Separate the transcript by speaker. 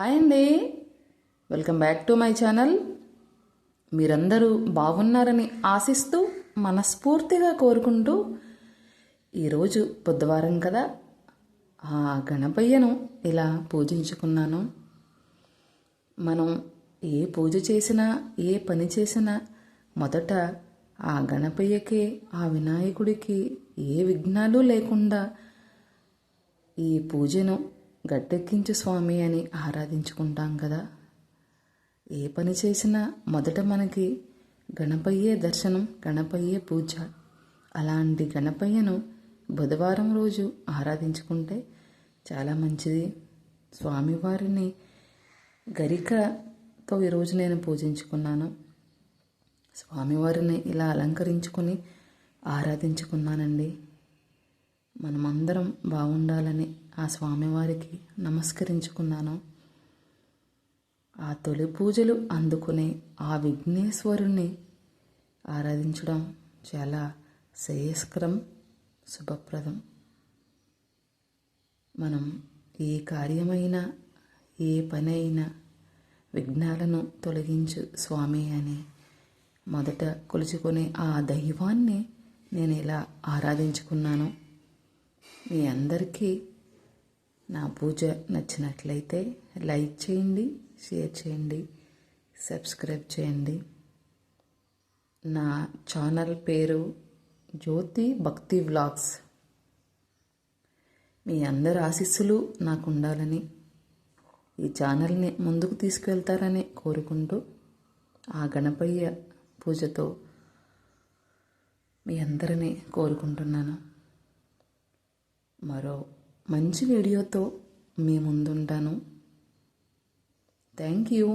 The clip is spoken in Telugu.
Speaker 1: హాయ్ అండి. Welcome back to my channel. మీరందరూ బాగున్నారని ఆశిస్తూ మనస్ఫూర్తిగా కోరుకుంటూ ఈరోజు బుధవారం కదా. ఆ గణపయ్యను ఇలా పూజించుకున్నాను. మనం ఏ పూజ చేసినా ఏ పని చేసినా మొదట ఆ గణపయ్యకి ఆ వినాయకుడికి ఏ విఘ్నాలు లేకుండా ఈ పూజను గట్టెక్కించు స్వామి అని ఆరాధించుకుంటాం కదా. ఏ పని చేసినా మొదట మనకి గణపయ్యే దర్శనం గణపయ్యే పూజ. అలాంటి గణపయ్యను బుధవారం రోజు ఆరాధించుకుంటే చాలా మంచిది. స్వామివారిని గరికతో ఈరోజు నేను పూజించుకున్నాను. స్వామివారిని ఇలా అలంకరించుకొని ఆరాధించుకున్నానండి. మనమందరం బాగుండాలని ఆ స్వామివారికి నమస్కరించుకున్నాను. ఆ తొలి పూజలు అందుకునే ఆ విఘ్నేశ్వరుణ్ణి ఆరాధించడం చాలా శ్రేయస్కరం శుభప్రదం. మనం ఏ కార్యమైనా ఏ పని అయినా విఘ్నాలను తొలగించు స్వామి అని మొదట కొలుచుకునే ఆ దైవాన్ని నేను ఇలా ఆరాధించుకున్నాను. మీ అందరికీ నా పూజ నచ్చినట్లయితే లైక్ చేయండి షేర్ చేయండి సబ్స్క్రైబ్ చేయండి. నా ఛానల్ పేరు జ్యోతి భక్తి వ్లాగ్స్. మీ అందరి ఆశీస్సులు నాకు ఉండాలని ఈ ఛానల్ని ముందుకు తీసుకెళ్తారని కోరుకుంటూ ఆ గణపయ్య పూజతో మీ అందరినీ కోరుకుంటున్నాను. మరో మంచి వీడియోతో మీ ముందుంటాను. Thank you